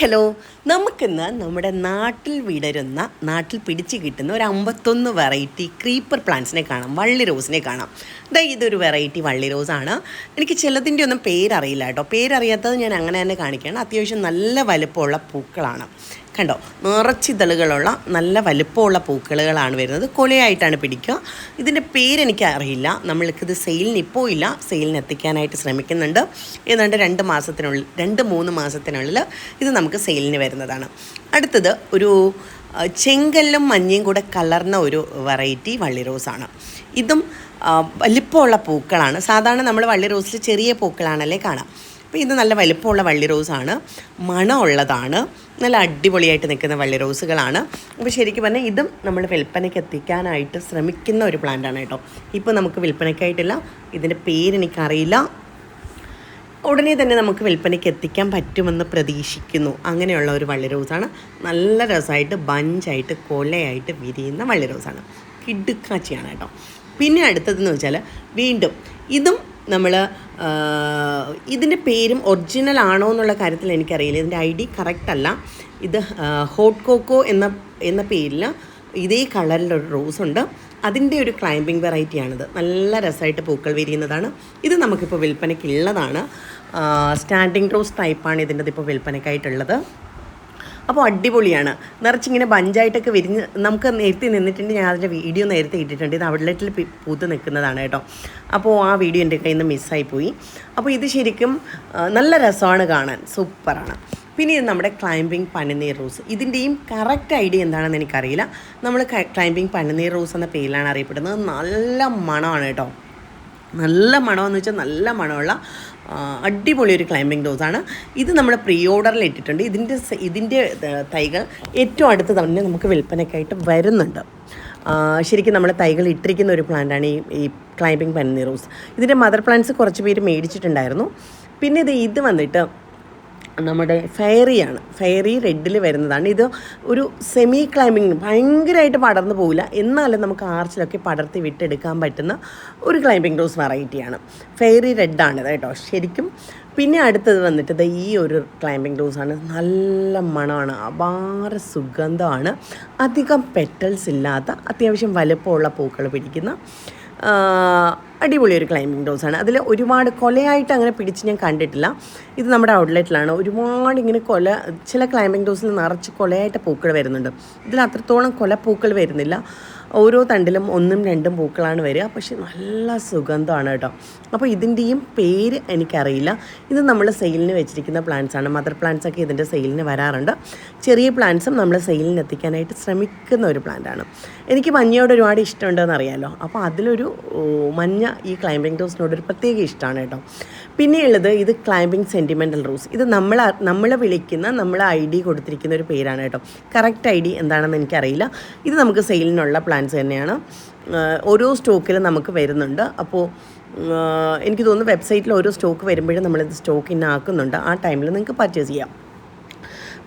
Hello. നമുക്കിന്ന് നമ്മുടെ നാട്ടിൽ വിടരുന്ന നാട്ടിൽ പിടിച്ച് കിട്ടുന്ന ഒരു അമ്പത്തൊന്ന് വെറൈറ്റി ക്രീപ്പർ പ്ലാന്റ്സിനെ കാണാം. വള്ളി റോസിനെ കാണാം. ദാ ഇതൊരു വെറൈറ്റി വള്ളി റോസാണ് എനിക്ക് ചിലതിന്റെ ഒന്നും പേരറിയില്ല കേട്ടോ. പേരറിയാത്തത് ഞാൻ അങ്ങനെ തന്നെ കാണിക്കുകയാണ്. അത്യാവശ്യം നല്ല വലുപ്പമുള്ള പൂക്കളാണ്. കണ്ടോ? നിറച്ചിതളുകളുള്ള നല്ല വലുപ്പമുള്ള പൂക്കളുകളാണ് വരുന്നത്. കൊലയായിട്ടാണ് പിടിക്കുക. ഇതിന്റെ പേരെനിക്ക് അറിയില്ല നമ്മൾക്കിത് സെയിലിന് ഇപ്പോൾ ഇല്ല. സെയിലിന് എത്തിക്കാനായിട്ട് ശ്രമിക്കുന്നുണ്ട്. ഏതാണ്ട് രണ്ട് മാസത്തിനുള്ളിൽ രണ്ട് മൂന്ന് മാസത്തിനുള്ളിൽ ഇത് നമുക്ക് സെയിലിന് വരുന്നതാണ്. അടുത്തത് ഒരു ചെങ്കല്ലും മഞ്ഞയും കൂടെ കലർന്ന ഒരു വെറൈറ്റി വള്ളി റോസാണ്. ഇതും വലിപ്പമുള്ള പൂക്കളാണ്. സാധാരണ നമ്മൾ വള്ളി റോസിൽ ചെറിയ പൂക്കളാണല്ലേ കാണാം. അപ്പോൾ ഇത് നല്ല വലിപ്പമുള്ള വള്ളി റോസാണ് മണമുള്ളതാണ്. നല്ല അടിപൊളിയായിട്ട് നിൽക്കുന്ന വള്ളി റോസുകളാണ് അപ്പോൾ ശരിക്കും പറഞ്ഞാൽ ഇതും നമ്മൾ വിൽപ്പനയ്ക്ക് എത്തിക്കാനായിട്ട് ശ്രമിക്കുന്ന ഒരു പ്ലാന്റാണ് കേട്ടോ. ഇപ്പോൾ നമുക്ക് വിൽപ്പനയ്ക്കായിട്ടില്ല. ഇതിന്റെ പേരെനിക്കറിയില്ല ഉടനെ തന്നെ നമുക്ക് വിൽപ്പനയ്ക്ക് എത്തിക്കാൻ പറ്റുമെന്ന് പ്രതീക്ഷിക്കുന്നു. അങ്ങനെയുള്ള ഒരു വള്ളി റോസാണ് നല്ല രസമായിട്ട് ബഞ്ചായിട്ട് കൊലയായിട്ട് വിരിയുന്ന വള്ളി റോസാണ് കിടുക്കാച്ചിയാണ് കേട്ടോ. പിന്നെ അടുത്തതെന്ന് വെച്ചാൽ വീണ്ടും ഇതും നമ്മൾ ഇതിന്റെ പേരും ഒറിജിനൽ ആണോ എന്നുള്ള കാര്യത്തിൽ എനിക്കറിയില്ല. ഇതിന്റെ ഐ ഡി കറക്റ്റ് അല്ല. ഇത് ഹോട്ട് കോക്കോ എന്ന എന്ന പേരിൽ ഇതേ കളറിലൊരു റോസ് ഉണ്ട്. അതിന്റെ ഒരു ക്ലൈമ്പിംഗ് വെറൈറ്റിയാണിത് നല്ല രസമായിട്ട് പൂക്കൾ വിരിയുന്നതാണ്. ഇത് നമുക്കിപ്പോൾ വിൽപ്പനയ്ക്കുള്ളതാണ് സ്റ്റാൻഡിങ് റോസ് ടൈപ്പാണ് ഇതിന്റെ ഇപ്പോൾ വിൽപ്പനയ്ക്കായിട്ടുള്ളത്. അപ്പോൾ അടിപൊളിയാണ്. നിറച്ചിങ്ങനെ ബഞ്ചായിട്ടൊക്കെ വിരിഞ്ഞ് നമുക്ക് നേരത്തെ നിന്നിട്ടുണ്ട് ഞാൻ അതിന്റെ വീഡിയോ നേരത്തെ ഇട്ടിട്ടുണ്ട്. ഇത് ഔട്ട്ലെറ്റിൽ പൂത്ത് നിൽക്കുന്നതാണ് കേട്ടോ. അപ്പോൾ ആ വീഡിയോ എന്റെ കയ്യിൽ നിന്ന് മിസ്സായിപ്പോയി അപ്പോൾ ഇത് ശരിക്കും നല്ല രസമാണ് കാണാൻ. സൂപ്പറാണ്. പിന്നെ ഇത് നമ്മുടെ ക്ലൈമ്പിംഗ് പനിനീർ റോസ്. ഇതിന്റെയും കറക്റ്റ് ഐഡിയ എന്താണെന്ന് എനിക്കറിയില്ല. നമ്മൾ ക്ലൈമ്പിംഗ് പനിനീർ റോസ് എന്ന പേരിലാണ് അറിയപ്പെടുന്നത്. നല്ല മണമാണ് കേട്ടോ. നല്ല മണമെന്ന് വെച്ചാൽ നല്ല മണമുള്ള അടിപൊളി ഒരു ക്ലൈമ്പിംഗ് ഡോസാണ് ഇത് നമ്മൾ പ്രീ ഓർഡറിൽ ഇട്ടിട്ടുണ്ട്. ഇതിന്റെ ഇതിന്റെ തൈകൾ ഏറ്റവും അടുത്ത് തന്നെ നമുക്ക് വിൽപ്പനയ്ക്കായിട്ട് വരുന്നുണ്ട്. ശരിക്കും നമ്മൾ തൈകൾ ഇട്ടിരിക്കുന്ന ഒരു പ്ലാന്റാണ് ഈ ഈ ക്ലൈമ്പിംഗ് പനീർ റോസ്. ഇതിന്റെ മദർ പ്ലാന്റ്സ് കുറച്ച് പേര് മേടിച്ചിട്ടുണ്ടായിരുന്നു. പിന്നെ ഇത് ഇത് വന്നിട്ട് നമ്മുടെ ഫെയറിയാണ്. ഫെയറി റെഡിൽ വരുന്നതാണ്. ഇത് ഒരു സെമി ക്ലൈമ്പിംഗ് ഭയങ്കരമായിട്ട് പടർന്നു പോകില്ല എന്നാലും നമുക്ക് ആർച്ചിലൊക്കെ പടർത്തി വിട്ടെടുക്കാൻ പറ്റുന്ന ഒരു ക്ലൈമ്പിംഗ് റോസ് വെറൈറ്റിയാണ് ഫെയറി റെഡാണിത് കേട്ടോ. ശരിക്കും പിന്നെ അടുത്തത് വന്നിട്ട് ഇത് ഈ ഒരു ക്ലൈമ്പിംഗ് റോസാണ് നല്ല മണമാണ്. അപാര സുഗന്ധമാണ്. അധികം പെറ്റൽസ് ഇല്ലാത്ത അത്യാവശ്യം വലുപ്പമുള്ള പൂക്കൾ പിടിക്കുന്ന അടിപൊളി ഒരു ക്ലൈമ്പിംഗ് ആണ്. അതിൽ ഒരുപാട് കൊലയായിട്ട് അങ്ങനെ പിടിച്ച് ഞാൻ കണ്ടിട്ടില്ല. ഇത് നമ്മുടെ ഔട്ട്ലെറ്റിലാണ് ഒരുപാട് ഇങ്ങനെ കൊല ചില ക്ലൈമ്പിംഗ് ഡോസിൽ നിറച്ച് കൊലയായിട്ട് പൂക്കൾ വരുന്നുണ്ട്. ഇതിൽ അത്രത്തോളം കൊല പൂക്കൾ വരുന്നില്ല. ഓരോ തണ്ടിലും ഒന്നും രണ്ടും പൂക്കളാണ് വരിക. പക്ഷെ നല്ല സുഗന്ധമാണ് കേട്ടോ. അപ്പോൾ ഇതിന്റെയും പേര് എനിക്കറിയില്ല. ഇത് നമ്മൾ സെയിലിന് വെച്ചിരിക്കുന്ന പ്ലാന്റ്സ് ആണ്. മദർ പ്ലാന്റ്സ് ഒക്കെ ഇതിന്റെ സെയിലിന് വരാറുണ്ട്. ചെറിയ പ്ലാന്റ്സും നമ്മൾ സെയിലിന് എത്തിക്കാനായിട്ട് ശ്രമിക്കുന്ന ഒരു പ്ലാന്റാണ് എനിക്ക് മഞ്ഞയോട് ഒരുപാട് ഇഷ്ടമുണ്ടെന്ന് അറിയാമല്ലോ അപ്പോൾ അതിലൊരു മഞ്ഞ ഈ ക്ലൈംബിംഗ് ടോസിനോട് ഒരു പ്രത്യേക ഇഷ്ടമാണ് കേട്ടോ. പിന്നെയുള്ളത് ഇത് ക്ലൈമ്പിംഗ് സെന്റിമെന്റൽ റൂൾസ് ഇത് നമ്മൾ നമ്മൾ വിളിക്കുന്ന നമ്മൾ ഐ ഡി കൊടുത്തിരിക്കുന്ന ഒരു പേരാണ് കേട്ടോ. കറക്റ്റ് ഐ ഡി എന്താണെന്ന് എനിക്കറിയില്ല. ഇത് നമുക്ക് സെയിലിനുള്ള പ്ലാൻസ് തന്നെയാണ്. ഓരോ സ്റ്റോക്കിൽ നമുക്ക് വരുന്നുണ്ട്. അപ്പോൾ എനിക്ക് തോന്നുന്നു വെബ്സൈറ്റിൽ ഓരോ സ്റ്റോക്ക് വരുമ്പോഴും നമ്മളിത് സ്റ്റോക്ക് ഇന്നാക്കുന്നുണ്ട് ആ ടൈമിൽ നിങ്ങൾക്ക് പർച്ചേസ് ചെയ്യാം.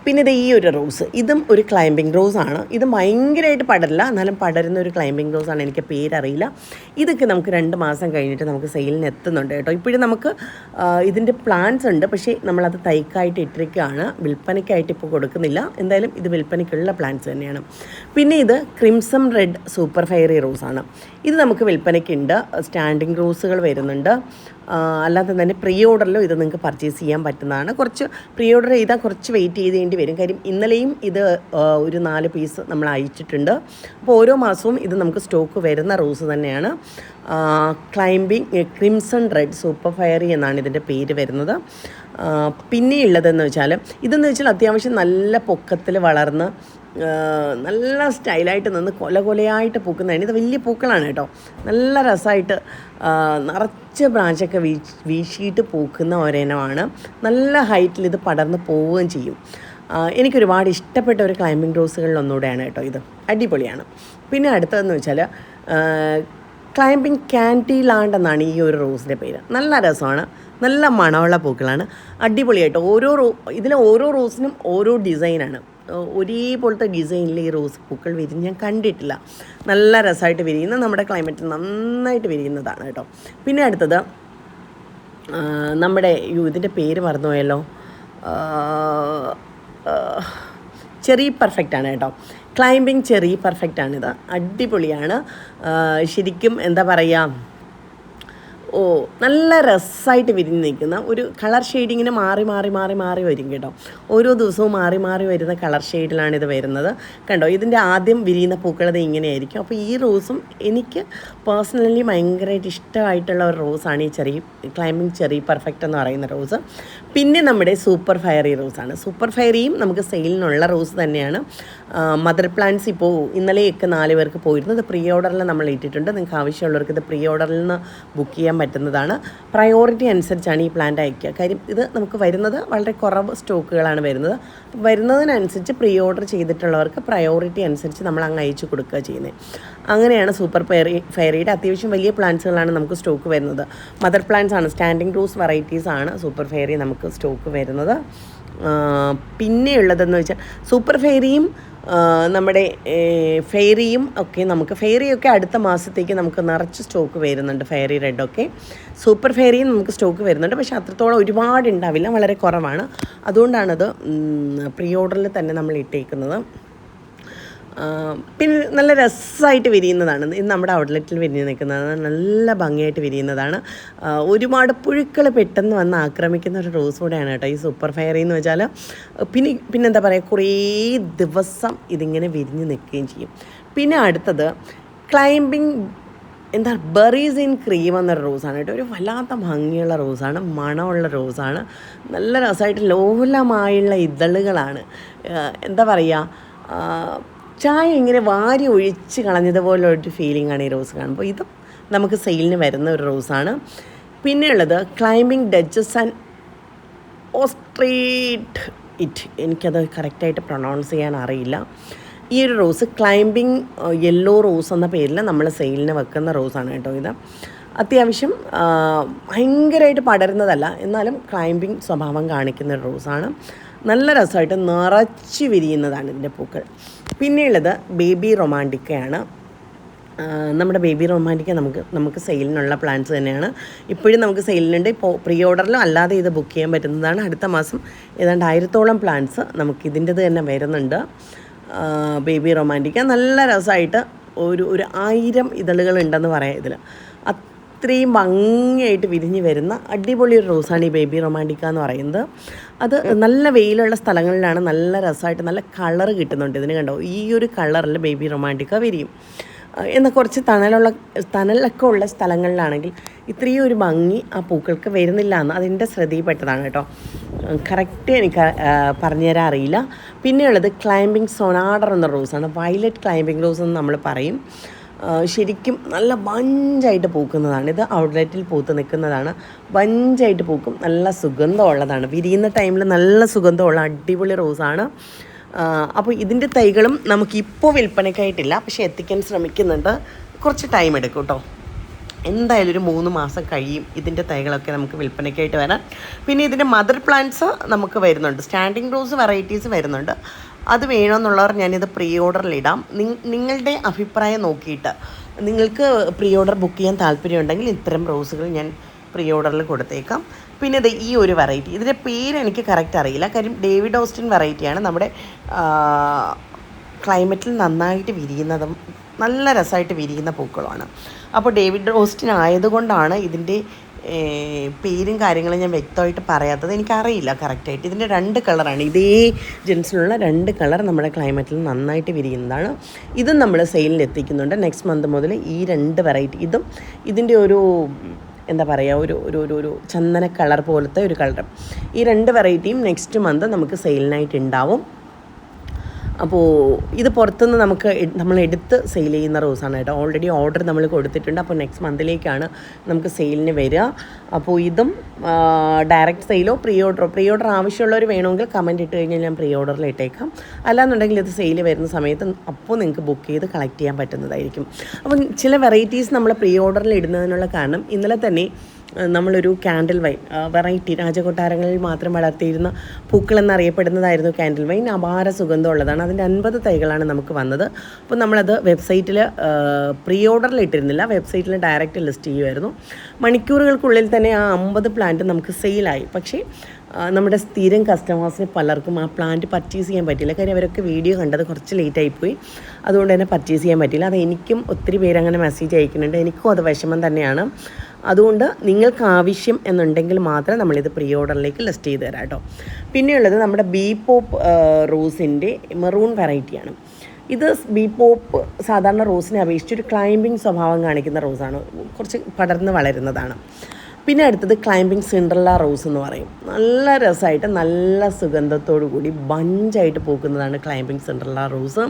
പിന്നെ ഇത് ഈ ഒരു റോസ് ഇതും ഒരു ക്ലൈമ്പിംഗ് ആണ്. ഇത് ഭയങ്കരമായിട്ട് പടരില്ല എന്നാലും പടരുന്ന ഒരു ക്ലൈമ്പിംഗ് ആണ് എനിക്ക് പേരറിയില്ല. ഇതൊക്കെ നമുക്ക് രണ്ട് മാസം കഴിഞ്ഞിട്ട് നമുക്ക് സെയിലിന് എത്തുന്നുണ്ട് കേട്ടോ. ഇപ്പോഴും നമുക്ക് ഇതിന്റെ പ്ലാൻസ് ഉണ്ട്. പക്ഷേ നമ്മളത് തൈക്കായിട്ട് ഇട്ടിരിക്കുകയാണ്. വിൽപ്പനയ്ക്കായിട്ട് ഇപ്പോൾ കൊടുക്കുന്നില്ല. എന്തായാലും ഇത് വിൽപ്പനയ്ക്കുള്ള പ്ലാൻസ് തന്നെയാണ്. പിന്നെ ഇത് crimson red super fairy rose ആണ്. ഇത് നമുക്ക് വിൽപ്പനയ്ക്കുണ്ട്. സ്റ്റാൻഡിങ് റോസുകൾ വരുന്നുണ്ട്. അല്ലാതെ തന്നെ പ്രീ ഓർഡറിലും ഇത് നിങ്ങൾക്ക് പർച്ചേസ് ചെയ്യാൻ പറ്റുന്നതാണ്. കുറച്ച് പ്രീ ഓർഡർ ചെയ്താൽ കുറച്ച് വെയിറ്റ് ചെയ്തേണ്ടി വരും. കാര്യം ഇന്നലെയും ഇത് ഒരു നാല് പീസ് നമ്മൾ അയച്ചിട്ടുണ്ട്. അപ്പോൾ ഓരോ മാസവും ഇത് നമുക്ക് സ്റ്റോക്ക് വരുന്ന റോസ് തന്നെയാണ്. Climbing crimson red super fairy എന്നാണ് ഇതിന്റെ പേര് വരുന്നത്. പിന്നെയുള്ളതെന്ന് വെച്ചാൽ ഇതെന്ന് വെച്ചാൽ അത്യാവശ്യം നല്ല പൊക്കത്തിൽ വളർന്ന് നല്ല സ്റ്റൈലായിട്ട് നിന്ന് കൊല കൊലയായിട്ട് പൂക്കുന്നതാണ് ഇത് വലിയ പൂക്കളാണ് കേട്ടോ. നല്ല രസമായിട്ട് നിറച്ച് ബ്രാഞ്ചൊക്കെ വീശ് വീശിയിട്ട് പൂക്കുന്ന ഒരിനമാണ് നല്ല ഹൈറ്റിൽ ഇത് പടർന്ന് പോവുകയും ചെയ്യും. എനിക്കൊരുപാട് ഇഷ്ടപ്പെട്ട ഒരു ക്ലൈമ്പിംഗ് റോസുകളിൽ ഒന്നുകൂടെയാണ് കേട്ടോ ഇത്. അടിപൊളിയാണ്. പിന്നെ അടുത്തതെന്ന് വെച്ചാൽ ക്ലൈമ്പിംഗ് ക്യാന്റി ലാൻഡ് എന്നാണ് ഈ ഒരു റോസിന്റെ പേര്. നല്ല രസമാണ്. നല്ല മണമുള്ള പൂക്കളാണ്. അടിപൊളിയായിട്ട് ഓരോ റോ ഇതിലെ ഓരോ റോസിനും ഓരോ ഡിസൈനാണ് ഒരേപോലത്തെ ഡിസൈനിൽ ഈ റോസ് പൂക്കൾ വിരിഞ്ഞ് ഞാൻ കണ്ടിട്ടില്ല. നല്ല രസമായിട്ട് വിരിയുന്ന നമ്മുടെ ക്ലൈമറ്റ് നന്നായിട്ട് വിരിയുന്നതാണ് കേട്ടോ. പിന്നെ അടുത്തത് നമ്മുടെ ഇതിന്റെ പേര് മറന്നുപോയല്ലോ. ചെറി പെർഫെക്റ്റ് ആണ് കേട്ടോ. ക്ലൈമ്പിങ് ചെറി പെർഫെക്റ്റ് ആണിത്. അടിപൊളിയാണ്. ശരിക്കും എന്താ പറയുക ഓ നല്ല രസമായിട്ട് വിരിഞ്ഞ് നിൽക്കുന്ന ഒരു കളർ ഷെയ്ഡിങ്ങിന് മാറി മാറി മാറി മാറി വരും കേട്ടോ. ഓരോ ദിവസവും മാറി മാറി വരുന്ന കളർ ഷെയ്ഡിലാണ് ഇത് വരുന്നത്. കണ്ടോ ഇതിന്റെ ആദ്യം വിരിയുന്ന പൂക്കളത് ഇങ്ങനെയായിരിക്കും. അപ്പോൾ ഈ റോസും എനിക്ക് പേഴ്സണലി ഭയങ്കരമായിട്ട് ഇഷ്ടമായിട്ടുള്ള ഒരു റോസാണ് ഈ ചെറിയ ക്ലൈമ്പിംഗ് ചെറി പെർഫെക്റ്റ് എന്ന് പറയുന്ന റോസ്. പിന്നെ നമ്മുടെ സൂപ്പർ ഫയറി റോസാണ്. സൂപ്പർ ഫയറിയും നമുക്ക് സെയിലിനുള്ള റോസ് തന്നെയാണ്. മദർ പ്ലാന്റ്സ് ഇപ്പോൾ ഇന്നലെയൊക്കെ നാല് പേർക്ക് പോയിരുന്നു. ഇത് പ്രീ ഓർഡറിൽ നമ്മൾ ഇട്ടിട്ടുണ്ട്. നിങ്ങൾക്ക് ആവശ്യമുള്ളവർക്ക് ഇത് പ്രീ ഓർഡറിൽ നിന്ന് ബുക്ക് ചെയ്യാൻ പറ്റുന്നതാണ്. പ്രയോറിറ്റി അനുസരിച്ചാണ് ഈ പ്ലാന്റ് അയക്കുക. കാര്യം ഇത് നമുക്ക് വരുന്നത് വളരെ കുറവ് സ്റ്റോക്കുകളാണ് വരുന്നത്. വരുന്നതിനനുസരിച്ച് പ്രീ ഓർഡർ ചെയ്തിട്ടുള്ളവർക്ക് പ്രയോറിറ്റി അനുസരിച്ച് നമ്മൾ അങ്ങ് അയച്ചു കൊടുക്കുക ചെയ്യുന്നത്. അങ്ങനെയാണ് സൂപ്പർ ഫെയറി ഫെയറിയുടെ അത്യാവശ്യം വലിയ പ്ലാന്റ്സുകളാണ് നമുക്ക് സ്റ്റോക്ക് വരുന്നത്. മദർ പ്ലാന്റ്സ് ആണ്. സ്റ്റാൻഡിങ് റൂസ് വെറൈറ്റീസ് ആണ് സൂപ്പർ ഫെയറി നമുക്ക് സ്റ്റോക്ക് വരുന്നത്. പിന്നെയുള്ളതെന്ന് വെച്ചാൽ സൂപ്പർ ഫെയറിയും നമ്മുടെ ഫെയറിയും ഒക്കെ നമുക്ക് ഫെയറിയൊക്കെ അടുത്ത മാസത്തേക്ക് നമുക്ക് നിറച്ച് സ്റ്റോക്ക് വരുന്നുണ്ട് ഫെയറി റെഡൊക്കെ സൂപ്പർ ഫെയറിയും നമുക്ക് സ്റ്റോക്ക് വരുന്നുണ്ട് പക്ഷേ അത്രത്തോളം ഒരുപാട് ഉണ്ടാവില്ല വളരെ കുറവാണ്. അതുകൊണ്ടാണത് പ്രീ ഓർഡറിൽ തന്നെ നമ്മൾ ഇട്ടേക്കുന്നത്. പിന്നെ നല്ല രസമായിട്ട് വിരിയുന്നതാണ്. നമ്മുടെ ഔട്ട്ലെറ്റിൽ വിരിഞ്ഞ് നിൽക്കുന്നത് നല്ല ഭംഗിയായിട്ട് വിരിയുന്നതാണ്. ഒരുപാട് പുഴുക്കൾ പെട്ടെന്ന് വന്ന് ആക്രമിക്കുന്ന ഒരു റോസ് കൂടെയാണ് കേട്ടോ ഈ സൂപ്പർ ഫയറി എന്ന് വെച്ചാൽ പിന്നെ പിന്നെന്താ പറയുക കുറേ ദിവസം ഇതിങ്ങനെ വിരിഞ്ഞ് നിൽക്കുകയും ചെയ്യും. പിന്നെ അടുത്തത് ക്ലൈംബിങ് എന്താ ബെറീസ് ഇൻ ക്രീം എന്നൊരു റോസാണ് കേട്ടോ. ഒരു വല്ലാത്ത ഭംഗിയുള്ള റോസാണ് മണമുള്ള റോസാണ്. നല്ല രസമായിട്ട് ലോലമായുള്ള ഇതളുകളാണ്. എന്താ പറയുക ചായ ഇങ്ങനെ വാരി ഒഴിച്ച് ഫീലിംഗ് ആണ് ഈ റോസ് കാണുമ്പോൾ ഇതും നമുക്ക് സെയിലിന് വരുന്ന ഒരു റോസാണ് പിന്നെയുള്ളത് ക്ലൈംബിംഗ് ഡച്ചസ് ആൻഡ് ഓസ്ട്രീറ്റ് ഇറ്റ് എനിക്കത് കറക്റ്റായിട്ട് പ്രൊണൗൺസ് ചെയ്യാൻ അറിയില്ല. ഈ ഒരു റോസ് ക്ലൈംബിംഗ് യെല്ലോ റോസ് എന്ന പേരിൽ നമ്മൾ സെയിലിന് വെക്കുന്ന റോസാണ് കേട്ടോ ഇത്. അത്യാവശ്യം ആ, ഭയങ്കരമായിട്ട് പടരുന്നതല്ല എന്നാലും ക്ലൈംബിംഗ് സ്വഭാവം കാണിക്കുന്ന റോസാണ് നല്ല രസമായിട്ട് നിറച്ച് വിരിയുന്നതാണ് ഇതിന്റെ പൂക്കൾ. പിന്നെയുള്ളത് ബേബി റൊമാന്റിക്കയാണ്. നമ്മുടെ ബേബി റൊമാന്റിക്ക നമുക്ക് നമുക്ക് സെയിലിനുള്ള പ്ലാൻസ് തന്നെയാണ്. ഇപ്പോഴും നമുക്ക് സെയിലിനുണ്ട്. ഇപ്പോൾ പ്രീ ഓർഡറിലും അല്ലാതെ ഇത് ബുക്ക് ചെയ്യാൻ പറ്റുന്നതാണ്. അടുത്ത മാസം ഏതാണ്ട് ആയിരത്തോളം പ്ലാൻസ് നമുക്ക് ഇതിന്റെത് തന്നെ വരുന്നുണ്ട്. Baby romantica. നല്ല രസമായിട്ട് ഒരു ഒരു ആയിരം ഇതളുകൾ ഉണ്ടെന്ന് പറയാം ഇതിൽ അത്രയും ഭംഗിയായിട്ട് വിരിഞ്ഞ് വരുന്ന അടിപൊളി ഒരു റോസാണ് ഈ ബേബി റൊമാന്റിക്ക എന്ന് പറയുന്നത്. അത് നല്ല വെയിലുള്ള സ്ഥലങ്ങളിലാണ് നല്ല രസമായിട്ട് നല്ല കളർ കിട്ടുന്നുണ്ട്. ഇതിന് കണ്ടോ? ഈ ഒരു കളറിൽ ബേബി റൊമാന്റിക്ക വിരിയും. എന്ന കുറച്ച് തണലുള്ള തണലൊക്കെ ഉള്ള സ്ഥലങ്ങളിലാണെങ്കിൽ ഇത്രയും ഒരു ഭംഗി ആ പൂക്കൾക്ക് വരുന്നില്ല എന്ന് അതിന്റെ ശ്രദ്ധയിൽപ്പെട്ടതാണ് കേട്ടോ. കറക്റ്റ് എനിക്ക് പറഞ്ഞുതരാൻ അറിയില്ല. പിന്നെയുള്ളത് ക്ലൈമ്പിംഗ് സൊനാഡർ എന്ന റോസാണ് വയലറ്റ് ക്ലൈമ്പിംഗ് റോസ് എന്ന് നമ്മൾ പറയും. ശരിക്കും നല്ല വഞ്ചായിട്ട് പൂക്കുന്നതാണ്. ഇത് ഔട്ട്ലെറ്റിൽ പൂത്ത് നിൽക്കുന്നതാണ്. വഞ്ചായിട്ട് പൂക്കും. നല്ല സുഗന്ധമുള്ളതാണ്. വിരിയുന്ന ടൈമിൽ നല്ല സുഗന്ധമുള്ള അടിപൊളി റോസാണ്. അപ്പോൾ ഇതിന്റെ തൈകളും നമുക്കിപ്പോൾ വിൽപ്പനയ്ക്കായിട്ടില്ല. പക്ഷേ എത്തിക്കാൻ ശ്രമിക്കുന്നുണ്ട്. കുറച്ച് ടൈം എടുക്കും കേട്ടോ എന്തായാലും ഒരു മൂന്ന് മാസം കഴിയും ഇതിന്റെ തൈകളൊക്കെ നമുക്ക് വിൽപ്പനയ്ക്കായിട്ട് വരാൻ. പിന്നെ ഇതിന്റെ മദർ പ്ലാന്റ്സ് നമുക്ക് വരുന്നുണ്ട്. സ്റ്റാൻഡിങ് റോസ് വെറൈറ്റീസ് വരുന്നുണ്ട്. അത് വേണമെന്നുള്ളവർ ഞാനിത് പ്രീ ഓർഡറിൽ ഇടാം നിങ്ങളുടെ അഭിപ്രായം നോക്കിയിട്ട് നിങ്ങൾക്ക് പ്രീ ഓർഡർ ബുക്ക് ചെയ്യാൻ താല്പര്യമുണ്ടെങ്കിൽ ഇത്തരം റോസുകൾ ഞാൻ പ്രീ ഓർഡറിൽ കൊടുത്തേക്കാം. പിന്നെ ഇത് ഈ ഒരു വെറൈറ്റി. ഇതിന്റെ പേര് എനിക്ക് കറക്റ്റ് അറിയില്ല. കാര്യം ഡേവിഡ് ഓസ്റ്റിൻ വെറൈറ്റിയാണ്. നമ്മുടെ ക്ലൈമറ്റിൽ നന്നായിട്ട് വിരിയുന്നതും നല്ല രസമായിട്ട് വിരിയുന്ന പൂക്കളുമാണ് അപ്പോൾ ഡേവിഡ് ഓസ്റ്റിൻ ആയതുകൊണ്ടാണ് ഇതിന്റെ പേരും കാര്യങ്ങളും ഞാൻ വ്യക്തമായിട്ട് പറയാത്തത് എനിക്കറിയില്ല. കറക്റ്റായിട്ട് ഇതിന്റെ രണ്ട് കളറാണ് ഇതേ ജെൻസിലുള്ള രണ്ട് കളർ നമ്മുടെ ക്ലൈമറ്റിൽ നന്നായിട്ട് വിരിയുന്നതാണ്. ഇതും നമ്മൾ സെയിലിൽ എത്തിക്കുന്നുണ്ട്. നെക്സ്റ്റ് മന്ത് മുതൽ ഈ രണ്ട് വെറൈറ്റി ഇതും ഇതിന്റെ ഒരു എന്താ പറയുക ഒരു ഒരു ഒരു ഒരു ചന്ദന കളർ പോലത്തെ ഒരു കളർ ഈ രണ്ട് വെറൈറ്റിയും നെക്സ്റ്റ് മന്ത് നമുക്ക് സെയിലിനായിട്ട് ഉണ്ടാവും. അപ്പോൾ ഇത് പുറത്തുനിന്ന് നമുക്ക് നമ്മൾ എടുത്ത് സെയിൽ ചെയ്യുന്ന റോസാണ് കേട്ടോ. ഓൾറെഡി ഓർഡർ നമ്മൾ കൊടുത്തിട്ടുണ്ട്. അപ്പോൾ നെക്സ്റ്റ് മന്തിലേക്കാണ് നമുക്ക് സെയിലിന് വരിക. അപ്പോൾ ഇതും ഡയറക്റ്റ് സെയിലോ പ്രീ ഓർഡറോ പ്രീ ഓർഡർ ആവശ്യമുള്ളവർ വേണമെങ്കിൽ കമന്റ് ഇട്ട് കഴിഞ്ഞാൽ ഞാൻ പ്രീ ഓർഡറിൽ ഇട്ടേക്കാം. അല്ലാന്നുണ്ടെങ്കിൽ ഇത് സെയിൽ വരുന്ന സമയത്ത് അപ്പോൾ നിങ്ങൾക്ക് ബുക്ക് ചെയ്ത് കളക്ട് ചെയ്യാൻ പറ്റുന്നതായിരിക്കും. അപ്പം ചില വെറൈറ്റീസ് നമ്മൾ പ്രീ ഓർഡറിൽ ഇടുന്നതിനുള്ള കാരണം ഇന്നലെ തന്നെ നമ്മളൊരു കാൻഡിൽ വൈൻ വെറൈറ്റി രാജകൊട്ടാരങ്ങളിൽ മാത്രം വളർത്തിയിരുന്ന പൂക്കൾ എന്നറിയപ്പെടുന്നതായിരുന്നു കാൻഡിൽ വൈൻ അപാര സുഗന്ധമുള്ളതാണ്. അതിന്റെ അൻപത് തൈകളാണ് നമുക്ക് വന്നത്. അപ്പോൾ നമ്മളത് വെബ്സൈറ്റിൽ പ്രീ ഓർഡറിൽ ഇട്ടിരുന്നില്ല. വെബ്സൈറ്റിൽ ഡയറക്റ്റ് ലിസ്റ്റ് ചെയ്യുമായിരുന്നു മണിക്കൂറുകൾക്കുള്ളിൽ തന്നെ ആ അമ്പത് പ്ലാന്റ് നമുക്ക് സെയിലായി പക്ഷേ നമ്മുടെ സ്ഥിരം കസ്റ്റമേഴ്സിന് പലർക്കും ആ പ്ലാന്റ് പർച്ചേസ് ചെയ്യാൻ പറ്റില്ല കാര്യം അവരൊക്കെ വീഡിയോ കണ്ടത് കുറച്ച് ലേറ്റ് പോയി അതുകൊണ്ട് തന്നെ പർച്ചേസ് ചെയ്യാൻ പറ്റില്ല അത് എനിക്കും ഒത്തിരി പേര് അങ്ങനെ മെസ്സേജ് അയക്കുന്നുണ്ട്. എനിക്കും അത് വിഷമം തന്നെയാണ്. അതുകൊണ്ട് നിങ്ങൾക്ക് ആവശ്യം എന്നുണ്ടെങ്കിൽ മാത്രം നമ്മളിത് പ്രീ ഓർഡറിലേക്ക് ലിസ്റ്റ് ചെയ്ത് തരാം കേട്ടോ. പിന്നെയുള്ളത് നമ്മുടെ ബി പോപ്പ് റോസിന്റെ മെറൂൺ വെറൈറ്റിയാണ് ഇത് ബി പോപ്പ് സാധാരണ റോസിനെ അപേക്ഷിച്ച് ഒരു ക്ലൈമ്പിംഗ് സ്വഭാവം കാണിക്കുന്ന റോസാണ് കുറച്ച് പടർന്ന് വളരുന്നതാണ്. പിന്നെ അടുത്തത് ക്ലൈമ്പിംഗ് സിൻഡ്രല്ല റോസ് എന്ന് പറയും. നല്ല രസമായിട്ട് നല്ല സുഗന്ധത്തോടു കൂടി ബഞ്ചായിട്ട് പൂക്കുന്നതാണ് ക്ലൈമ്പിംഗ് സിൻഡ്രല്ല റോസ്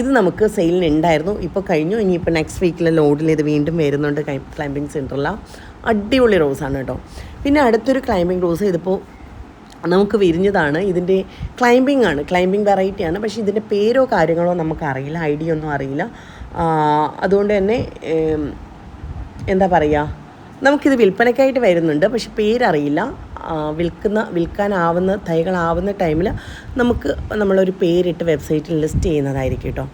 ഇത് നമുക്ക് സെയിലിന് ഉണ്ടായിരുന്നു ഇപ്പോൾ കഴിഞ്ഞു. ഇനിയിപ്പോൾ നെക്സ്റ്റ് വീക്കിലെ ലോഡിൽ ഇത് വീണ്ടും വരുന്നുണ്ട്. ക്ലൈമ്പിംഗ് സെന്ററില അടിപൊളി റോസാണ് കേട്ടോ പിന്നെ അടുത്തൊരു ക്ലൈമ്പിംഗ് റോസ് ഇതിപ്പോൾ നമുക്ക് വിരിഞ്ഞതാണ്. ഇതിന്റെ ക്ലൈമ്പിംഗ് ആണ്. ക്ലൈംബിംഗ് വെറൈറ്റിയാണ് പക്ഷേ ഇതിന്റെ പേരോ കാര്യങ്ങളോ നമുക്ക് നമുക്കറിയില്ല. ഐഡിയ ഒന്നും അറിയില്ല. അതുകൊണ്ട് തന്നെ എന്താ പറയുക നമുക്കിത് വിൽപ്പനയ്ക്കായിട്ട് വരുന്നുണ്ട്. പക്ഷെ പേരറിയില്ല. വിൽക്കുന്ന വിൽക്കാനാവുന്ന തൈകളാവുന്ന ടൈമിൽ നമുക്ക് നമ്മളൊരു പേരിട്ട് വെബ്സൈറ്റിൽ ലിസ്റ്റ് ചെയ്യുന്നതായിരിക്കും കേട്ടോ.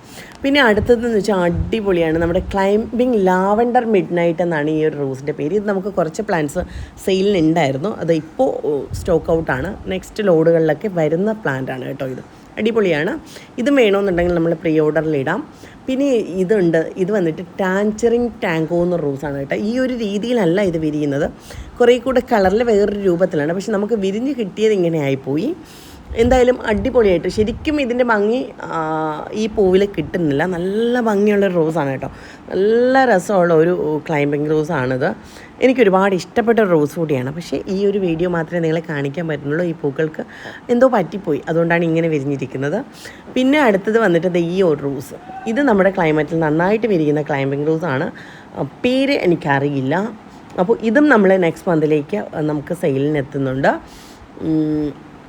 പിന്നെ അടുത്തതെന്ന് വെച്ചാൽ അടിപൊളിയാണ്. നമ്മുടെ ക്ലൈംബിംഗ് ലാവൻഡർ മിഡ് നൈറ്റ് എന്നാണ് ഈ ഒരു റോസിന്റെ പേര്. ഇത് നമുക്ക് കുറച്ച് പ്ലാന്റ്സ് സെയിലിനുണ്ടായിരുന്നു അത് ഇപ്പോൾ സ്റ്റോക്ക് ഔട്ടാണ് നെക്സ്റ്റ് ലോഡുകളിലൊക്കെ വരുന്ന പ്ലാന്റ് ആണ് കേട്ടോ ഇത്. അടിപൊളിയാണ്. ഇത് വേണമെന്നുണ്ടെങ്കിൽ നമ്മൾ പ്രീ ഓർഡറിൽ ഇടാം. പിന്നെ ഇതുണ്ട് ഇത് വന്നിട്ട് ടാഞ്ചറിങ് ടാങ്കോ എന്ന റോസാണ് കേട്ടോ. ഈ ഒരു രീതിയിലല്ല ഇത് വിരിയുന്നത്. കുറേ കൂടെ കളറിൽ വേറൊരു രൂപത്തിലാണ്. പക്ഷെ നമുക്ക് വിരിഞ്ഞ് കിട്ടിയത് ഇങ്ങനെ ആയിപ്പോയി. എന്തായാലും അടിപൊളിയായിട്ട്. ശരിക്കും ഇതിന്റെ ഭംഗി ഈ പൂവിൽ കിട്ടുന്നില്ല. നല്ല ഭംഗിയുള്ള റോസാണ് കേട്ടോ. നല്ല രസമുള്ള ഒരു ക്ലൈംബിംഗ് റോസാണിത് എനിക്ക് ഒരുപാട് ഇഷ്ടപ്പെട്ട റോസ് കൂടിയാണ്. പക്ഷേ ഈ ഒരു വീഡിയോ മാത്രമേ നിങ്ങളെ കാണിക്കാൻ പറ്റുന്നുള്ളൂ. ഈ പൂക്കൾക്ക് എന്തോ പറ്റിപ്പോയി. അതുകൊണ്ടാണ് ഇങ്ങനെ വിരിഞ്ഞിരിക്കുന്നത്. പിന്നെ അടുത്തത് വന്നിട്ട് ഈ ഒരു റോസ് ഇത് നമ്മുടെ ക്ലൈമറ്റിൽ നന്നായിട്ട് വിരിക്കുന്ന ക്ലൈംബിംഗ് റോസാണ് പേര് എനിക്കറിയില്ല. അപ്പോൾ ഇതും നമ്മൾ നെക്സ്റ്റ് മന്തിലേക്ക് നമുക്ക് സെയിലിന് എത്തുന്നുണ്ട്.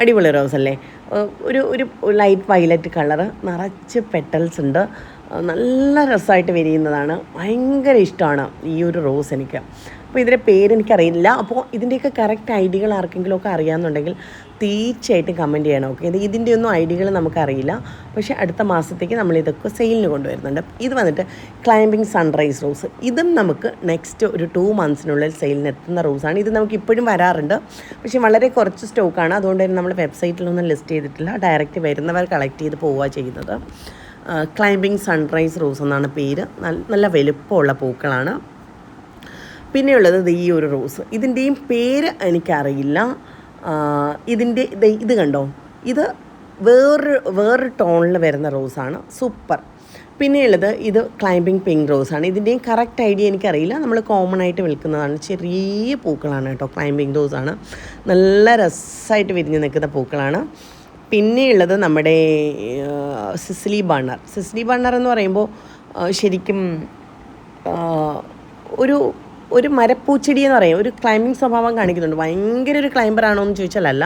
അടിപൊളി റോസ് അല്ലേ? ഒരു ഒരു ലൈറ്റ് വയലറ്റ് കളർ നിറച്ച് പെറ്റൽസ് ഉണ്ട്. നല്ല രസമായിട്ട് വിരിയുന്നതാണ്. ഭയങ്കര ഇഷ്ടമാണ് ഈ ഒരു റോസ് എനിക്ക്. അപ്പോൾ ഇതിന്റെ പേരെനിക്കറിയില്ല അപ്പോൾ ഇതിന്റെയൊക്കെ കറക്റ്റ് ഐഡികൾ ആർക്കെങ്കിലും ഒക്കെ അറിയാമെന്നുണ്ടെങ്കിൽ തീർച്ചയായിട്ടും കമന്റ് ചെയ്യണം ഓക്കെ ഇത് ഇതിന്റെ ഒന്നും ഐഡികൾ നമുക്കറിയില്ല. പക്ഷേ അടുത്ത മാസത്തേക്ക് നമ്മൾ ഇതൊക്കെ സെയിലിന് കൊണ്ടുവരുന്നുണ്ട്. ഇത് വന്നിട്ട് ക്ലൈമ്പിംഗ് സൺറൈസ് റോസ് ഇതും നമുക്ക് നെക്സ്റ്റ് ഒരു ടു മന്ത്സിനുള്ളിൽ സെയിലിന് എത്തുന്ന റോസാണ് ഇത് നമുക്ക് ഇപ്പോഴും വരാറുണ്ട്. പക്ഷേ വളരെ കുറച്ച് സ്റ്റോക്കാണ് അതുകൊണ്ട് തന്നെ നമ്മൾ വെബ്സൈറ്റിലൊന്നും ലിസ്റ്റ് ചെയ്തിട്ടില്ല. ഡയറക്റ്റ് വരുന്നവർ കളക്ട് ചെയ്ത് പോവുക ചെയ്യുന്നത്. ക്ലൈമ്പിംഗ് സൺറൈസ് റോസ് എന്നാണ് പേര്. നല്ല വലുപ്പമുള്ള പൂക്കളാണ്. പിന്നെയുള്ളത് ഈ ഒരു റോസ്. ഇതിന്റെയും പേര് എനിക്കറിയില്ല. ഇതിന്റെ ഇത് കണ്ടോ? ഇത് വേറൊരു വേറൊരു ടോണിൽ വരുന്ന റോസാണ്. സൂപ്പർ. പിന്നെയുള്ളത് ഇത് ക്ലൈമ്പിംഗ് പിങ്ക് റോസാണ് ഇതിന്റെയും കറക്റ്റ് ഐഡിയ എനിക്കറിയില്ല. നമ്മൾ കോമൺ ആയിട്ട് വിൽക്കുന്നതാണ്. ചെറിയ പൂക്കളാണ് കേട്ടോ ക്ലൈമ്പിംഗ് റോസാണ് നല്ല രസമായിട്ട് വിരിഞ്ഞ് നിൽക്കുന്ന പൂക്കളാണ്. പിന്നെയുള്ളത് നമ്മുടെ സിസിലി ബണ്ണർ സിസിലി ബണ്ണർ എന്ന് പറയുമ്പോൾ ശരിക്കും ഒരു ഒരു മരപ്പൂച്ചെടി എന്ന് പറയും. ഒരു ക്ലൈമ്പിംഗ് സ്വഭാവം കാണിക്കുന്നുണ്ട്. ഭയങ്കര ഒരു ക്ലൈംബർ ആണോ എന്ന് ചോദിച്ചാലല്ല.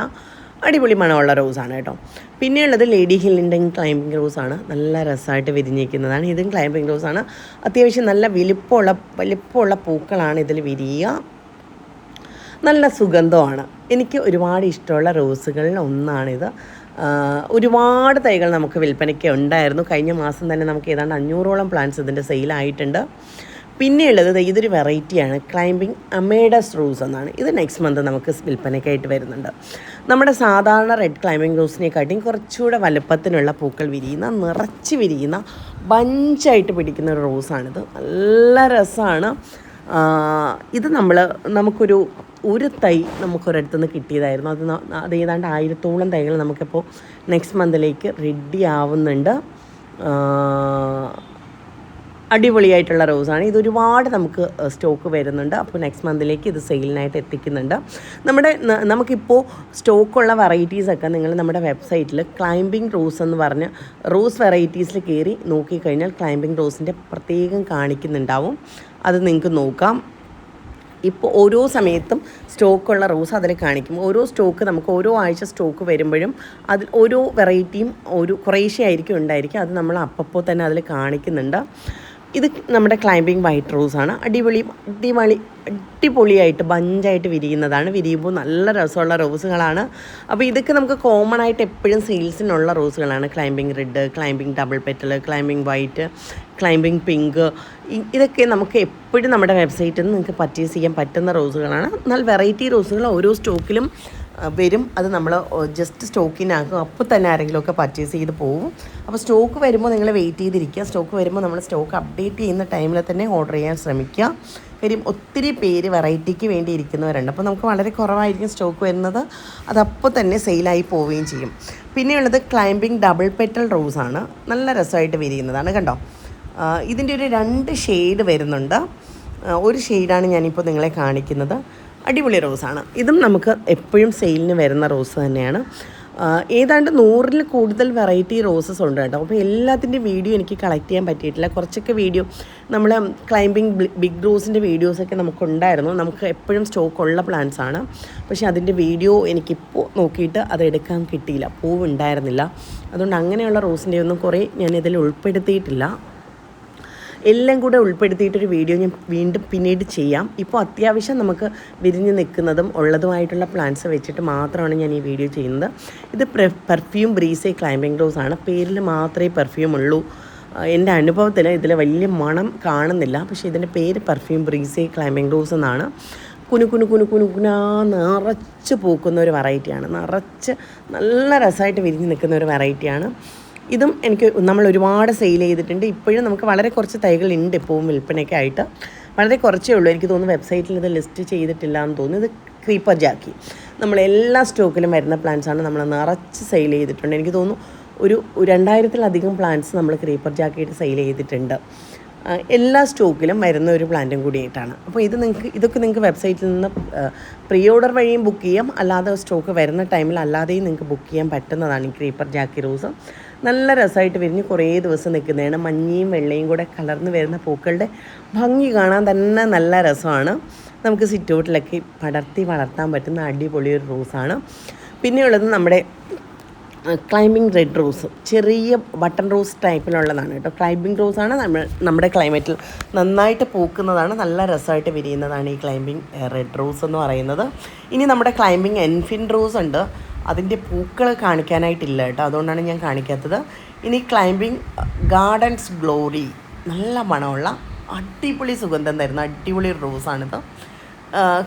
അടിപൊളി മണമുള്ള റോസാണ് കേട്ടോ. പിന്നെയുള്ളത് ലേഡി ഹില്ലിന്റെ ക്ലൈമ്പിംഗ് റോസാണ് നല്ല രസമായിട്ട് വിരിഞ്ഞിരിക്കുന്നതാണ്. ഇതും ക്ലൈമ്പിംഗ് റോസാണ് അത്യാവശ്യം നല്ല വലിപ്പമുള്ള വലിപ്പമുള്ള പൂക്കളാണ് ഇതിൽ വിരിയുക. നല്ല സുഗന്ധമാണ്. എനിക്ക് ഒരുപാട് ഇഷ്ടമുള്ള റോസുകളിൽ ഒന്നാണിത്. ഒരുപാട് തൈകൾ നമുക്ക് വിൽപ്പനയ്ക്ക് ഉണ്ടായിരുന്നു. കഴിഞ്ഞ മാസം തന്നെ നമുക്ക് ഏതാണ്ട് അഞ്ഞൂറോളം പ്ലാന്റ്സ് ഇതിന്റെ സെയിലായിട്ടുണ്ട് പിന്നെയുള്ളത് ഇതൊരു വെറൈറ്റിയാണ് ക്ലൈംബിംഗ് അമേഡസ് റോസ് എന്നാണ്. ഇത് നെക്സ്റ്റ് മന്ത് നമുക്ക് വിൽപ്പനയ്ക്കായിട്ട് വരുന്നുണ്ട്. നമ്മുടെ സാധാരണ റെഡ് ക്ലൈംബിംഗ് റൂസിനെക്കാട്ടിയും കുറച്ചുകൂടെ വലുപ്പത്തിനുള്ള പൂക്കൾ വിരിയുന്ന നിറച്ച് വിരിയുന്ന ബഞ്ചായിട്ട് പിടിക്കുന്ന ഒരു റോസാണിത് നല്ല രസമാണ് ഇത് നമ്മൾ നമുക്കൊരു ഒരു തൈ നമുക്കൊരിടത്തു നിന്ന് കിട്ടിയതായിരുന്നു. അത് അത് ഏതാണ്ട് ആയിരത്തോളം തൈകൾ നമുക്കിപ്പോൾ നെക്സ്റ്റ് മന്തിലേക്ക് റെഡി ആവുന്നുണ്ട്. അടിപൊളിയായിട്ടുള്ള റോസാണ് ഇത് ഒരുപാട് നമുക്ക് സ്റ്റോക്ക് വരുന്നുണ്ട്. അപ്പോൾ നെക്സ്റ്റ് മന്തിലേക്ക് ഇത് സെയിലിനായിട്ട് എത്തിക്കുന്നുണ്ട്. നമ്മുടെ നമുക്കിപ്പോൾ സ്റ്റോക്കുള്ള വെറൈറ്റീസൊക്കെ നിങ്ങൾ നമ്മുടെ വെബ്സൈറ്റിൽ ക്ലൈംബിംഗ് റോസ് എന്ന് പറഞ്ഞ് റോസ് വെറൈറ്റീസിൽ കയറി നോക്കിക്കഴിഞ്ഞാൽ ക്ലൈംബിംഗ് റോസിന്റെ പ്രത്യേകം കാണിക്കുന്നുണ്ടാവും. അത് നിങ്ങൾക്ക് നോക്കാം. ഇപ്പോൾ ഓരോ സമയത്തും സ്റ്റോക്കുള്ള റോസ് അതിൽ കാണിക്കും. ഓരോ സ്റ്റോക്ക് നമുക്ക് ഓരോ ആഴ്ച സ്റ്റോക്ക് വരുമ്പോഴും അതിൽ ഓരോ വെറൈറ്റിയും ഒരു കുറേശ്ശെ ആയിരിക്കും ഉണ്ടായിരിക്കും അത് നമ്മൾ അപ്പപ്പോൾ തന്നെ അതിൽ കാണിക്കുന്നുണ്ട്. ഇത് നമ്മുടെ ക്ലൈംബിംഗ് വൈറ്റ് റോസ് ആണ്. അടിപൊളി അടിപൊളി അടിപൊളിയായിട്ട് ബഞ്ചായിട്ട് വിരിയുന്നതാണ്. വിരിയുമ്പോൾ നല്ല രസമുള്ള റോസുകളാണ് അപ്പോൾ ഇതൊക്കെ നമുക്ക് കോമൺ ആയിട്ട് എപ്പോഴും സെയിൽസിനുള്ള റോസുകളാണ് climbing red climbing double petal climbing white climbing pink ഇതൊക്കെ നമുക്ക് എപ്പോഴും നമ്മുടെ വെബ്സൈറ്റിൽ നിന്ന് നിങ്ങൾക്ക് പർച്ചേസ് ചെയ്യാൻ പറ്റുന്ന റോസുകളാണ് എന്നാൽ വെറൈറ്റി റോസുകൾ ഓരോ സ്റ്റോക്കിലും വരും. അത് നമ്മൾ ജസ്റ്റ് സ്റ്റോക്കിനാക്കും അപ്പോൾ തന്നെ ആരെങ്കിലുമൊക്കെ പർച്ചേസ് ചെയ്ത് പോകും അപ്പോൾ സ്റ്റോക്ക് വരുമ്പോൾ നിങ്ങൾ വെയിറ്റ് ചെയ്തിരിക്കുക. സ്റ്റോക്ക് വരുമ്പോൾ നമ്മൾ സ്റ്റോക്ക് അപ്ഡേറ്റ് ചെയ്യുന്ന ടൈമിൽ തന്നെ ഓർഡർ ചെയ്യാൻ ശ്രമിക്കുക. കാര്യം ഒത്തിരി പേര് വെറൈറ്റിക്ക് വേണ്ടി ഇരിക്കുന്നവരുണ്ട്. അപ്പോൾ നമുക്ക് വളരെ കുറവായിരിക്കും സ്റ്റോക്ക് വരുന്നത്. അതപ്പോൾ തന്നെ സെയിലായി പോവുകയും ചെയ്യും. പിന്നെയുള്ളത് ക്ലൈംബിംഗ് ഡബിൾ പെറ്റൽ റോസാണ് നല്ല രസമായിട്ട് വിരിയുന്നതാണ് കണ്ടോ? ഇതിന്റെ ഒരു രണ്ട് ഷെയ്ഡ് വരുന്നുണ്ട്. ഒരു ഷെയ്ഡാണ് ഞാനിപ്പോൾ നിങ്ങളെ കാണിക്കുന്നത്. അടിപൊളി റോസാണ്. ഇതും നമുക്ക് എപ്പോഴും സെയിലിന് വരുന്ന റോസ് തന്നെയാണ്. ഏതാണ്ട് നൂറിൽ കൂടുതൽ വെറൈറ്റി റോസസ് ഉണ്ട് കേട്ടോ. അപ്പോൾ എല്ലാത്തിന്റെ വീഡിയോ എനിക്ക് കളക്ട് ചെയ്യാൻ പറ്റിയിട്ടില്ല. കുറച്ചൊക്കെ വീഡിയോ നമ്മൾ ക്ലൈംബിംഗ് ബിഗ് റോസിന്റെ വീഡിയോസൊക്കെ നമുക്കുണ്ടായിരുന്നു. നമുക്ക് എപ്പോഴും സ്റ്റോക്ക് ഉള്ള പ്ലാന്റ്സ് ആണ്. പക്ഷേ അതിന്റെ വീഡിയോ എനിക്കിപ്പോൾ നോക്കിയിട്ട് അത് എടുക്കാൻ കിട്ടിയില്ല. പൂവ് ഉണ്ടായിരുന്നില്ല അതുകൊണ്ട് അങ്ങനെയുള്ള റോസിന്റെ ഒന്നും കുറേ ഞാനിതിൽ ഉൾപ്പെടുത്തിയിട്ടില്ല. എല്ലാം കൂടെ ഉൾപ്പെടുത്തിയിട്ടൊരു വീഡിയോ ഞാൻ വീണ്ടും പിന്നീട് ചെയ്യാം. ഇപ്പോൾ അത്യാവശ്യം നമുക്ക് വിരിഞ്ഞ് നിൽക്കുന്നതും ഉള്ളതുമായിട്ടുള്ള പ്ലാന്റ്സ് വെച്ചിട്ട് മാത്രമാണ് ഞാൻ ഈ വീഡിയോ ചെയ്യുന്നത്. ഇത് പെർഫ്യൂം ബ്രീസേ ക്ലൈംബിംഗ് റോസ് ആണ്. പേരിൽ മാത്രമേ പെർഫ്യൂം ഉള്ളൂ. എന്റെ അനുഭവത്തിൽ ഇതിൽ വലിയ മണം കാണുന്നില്ല. പക്ഷേ ഇതിന്റെ പേര് പെർഫ്യൂം ബ്രീസേ ക്ലൈംബിംഗ് റോസ് എന്നാണ്. കുനു കുനു കുനു കുനു കുനാ നിറച്ച് പൂക്കുന്ന ഒരു വെറൈറ്റിയാണ് നിറച്ച് നല്ല രസമായിട്ട് വിരിഞ്ഞ് നിൽക്കുന്ന ഒരു വെറൈറ്റിയാണ് ഇതും എനിക്ക് നമ്മൾ ഒരുപാട് സെയിൽ ചെയ്തിട്ടുണ്ട്. ഇപ്പോഴും നമുക്ക് വളരെ കുറച്ച് തൈകളുണ്ട് ഇപ്പോഴും വിൽപ്പനയ്ക്ക് ആയിട്ട്. വളരെ കുറച്ചേ ഉള്ളൂ. എനിക്ക് തോന്നുന്നു വെബ്സൈറ്റിൽ ഇത് ലിസ്റ്റ് ചെയ്തിട്ടില്ല എന്ന് തോന്നുന്നു. ഇത് ക്രീപ്പർ ജാക്കി നമ്മൾ എല്ലാ സ്റ്റോക്കിലും വരുന്ന പ്ലാന്റ്സാണ് നമ്മൾ നിറച്ച് സെയിൽ ചെയ്തിട്ടുണ്ട്. എനിക്ക് തോന്നുന്നു ഒരു രണ്ടായിരത്തിലധികം പ്ലാന്റ്സ് നമ്മൾ ക്രീപ്പർ ജാക്കിയിട്ട് സെയിൽ ചെയ്തിട്ടുണ്ട്. എല്ലാ സ്റ്റോക്കിലും വരുന്ന ഒരു പ്ലാന്റും കൂടിയായിട്ടാണ്. അപ്പോൾ ഇത് നിങ്ങൾക്ക് ഇതൊക്കെ നിങ്ങൾക്ക് വെബ്സൈറ്റിൽ നിന്ന് പ്രീ ഓർഡർ വഴിയും ബുക്ക് ചെയ്യാം. അല്ലാതെ സ്റ്റോക്ക് വരുന്ന ടൈമിൽ അല്ലാതെയും നിങ്ങൾക്ക് ബുക്ക് ചെയ്യാൻ പറ്റുന്നതാണ് ഈ ക്രീപ്പർ ജാക്കി റോസ് നല്ല രസമായിട്ട് വിരിഞ്ഞ് കുറേ ദിവസം നിൽക്കുന്നതാണ്. മഞ്ഞയും വെള്ളയും കൂടെ കലർന്ന് വരുന്ന പൂക്കളുടെ ഭംഗി കാണാൻ തന്നെ നല്ല രസമാണ്. നമുക്ക് സിറ്റൗട്ടിലൊക്കെ പടർത്തി വളർത്താൻ പറ്റുന്ന അടിപൊളി ഒരു റോസാണ്. പിന്നെയുള്ളത് നമ്മുടെ ക്ലൈമ്പിംഗ് റെഡ് റോസ് ചെറിയ ബട്ടൺ റോസ് ടൈപ്പിലുള്ളതാണ് കേട്ടോ. ക്ലൈമ്പിംഗ് റോസാണ് നമ്മൾ നമ്മുടെ ക്ലൈമറ്റിൽ നന്നായിട്ട് പൂക്കുന്നതാണ് നല്ല രസമായിട്ട് വിരിയുന്നതാണ് ഈ ക്ലൈമ്പിംഗ് റെഡ് റോസ് എന്ന് പറയുന്നത്. ഇനി നമ്മുടെ ക്ലൈമ്പിംഗ് എൻഫിൻ റോസ് ഉണ്ട്. അതിന്റെ പൂക്കൾ കാണിക്കാനായിട്ടില്ല കേട്ടോ. അതുകൊണ്ടാണ് ഞാൻ കാണിക്കാത്തത്. ഇനി ക്ലൈമ്പിംഗ് ഗാർഡൻസ് ഗ്ലോറി നല്ല മണമുള്ള അടിപൊളി സുഗന്ധം തരുന്ന അടിപൊളി റോസാണിത്